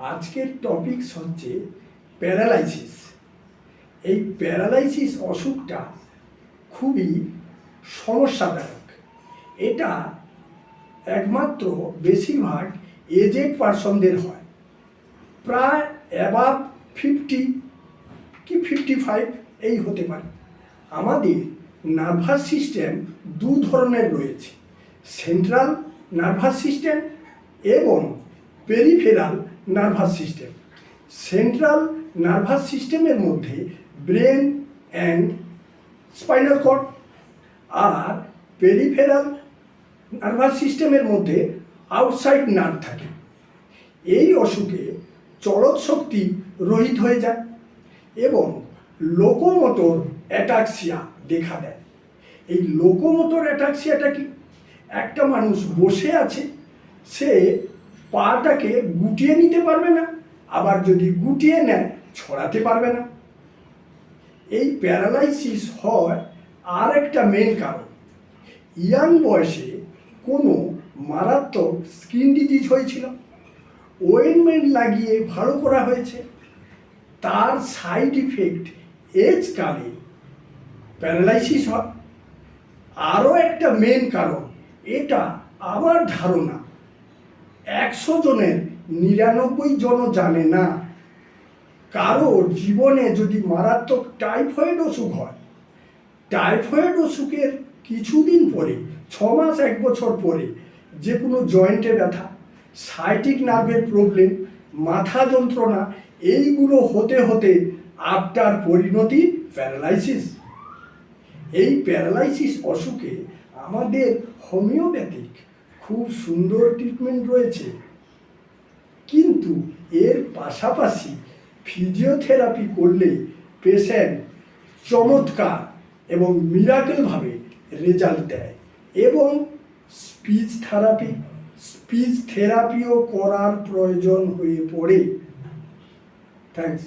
আজকের টপিকস হচ্ছে প্যারালাইসিস এই প্যারালাইসিস অসুখটা খুবই সমস্যাদায়ক। এটা একমাত্র বেশিরভাগ এজেড পার্সনদের হয়। প্রায় অ্যাবাভ ফিফটি কি ফিফটি ফাইভ এই হতে পারে। আমাদের নার্ভাস সিস্টেম দু ধরনের রয়েছে। সেন্ট্রাল নার্ভাস সিস্টেম এবং peripheral nervous system. Central nervous সিস্টেমের মধ্যে ব্রেন অ্যান্ড স্পাইনাল কর্ড আর পেরিফেরাল নার্ভাস সিস্টেমের মধ্যে আউটসাইড নার্ভ থাকে। এই অসুখে চলৎ শক্তি রহিত হয়ে যায় এবং লোকোমোটর অ্যাটাক্সিয়া দেখা দেয়। এই লোকোমোটর অ্যাটাক্সিয়াটা কি? একটা মানুষ বসে আছে, সে পাটাকে গুটিয়ে নিতে পারবে না, আবার যদি গুটিয়ে নেয়, ছড়াতে পারবে না। এই প্যারালাইসিস হয় আর একটা মেন কারণ। ইয়াং বয়সে কোনো মারাত্মক স্কিন ডিজিজ হয়েছিল। ওয়েনমেন্ট লাগিয়ে ভালো করা হয়েছে। তার সাইড ইফেক্ট এজ কালে প্যারালাইসিস হয়। আরও একটা মেন কারণ, এটা আমার ধারণা একশো জনের নিরানব্বই জনও জানে না। কারোর জীবনে যদি মারাত্মক টাইফয়েড অসুখ হয়, টাইফয়েড অসুখের কিছুদিন পরে ছ মাস এক বছর পরে যে কোনো জয়েন্টে ব্যথা, সাইটিক নার্ভের প্রবলেম, মাথা যন্ত্রণা, এইগুলো হতে হতে আফটার পরিণতি প্যারালাইসিস। এই প্যারালাইসিস অসুখে আমাদের হোমিওপ্যাথিক খুব সুন্দর ট্রিটমেন্ট রয়েছে। কিন্তু এর পাশাপাশি ফিজিওথেরাপি করলে পেশেন্ট চমৎকার এবং মিরাকেলভাবে রেজাল্ট দেয় এবং স্পিচ থেরাপি স্পিচ থেরাপিও করার প্রয়োজন হয়ে পড়ে। থ্যাংকস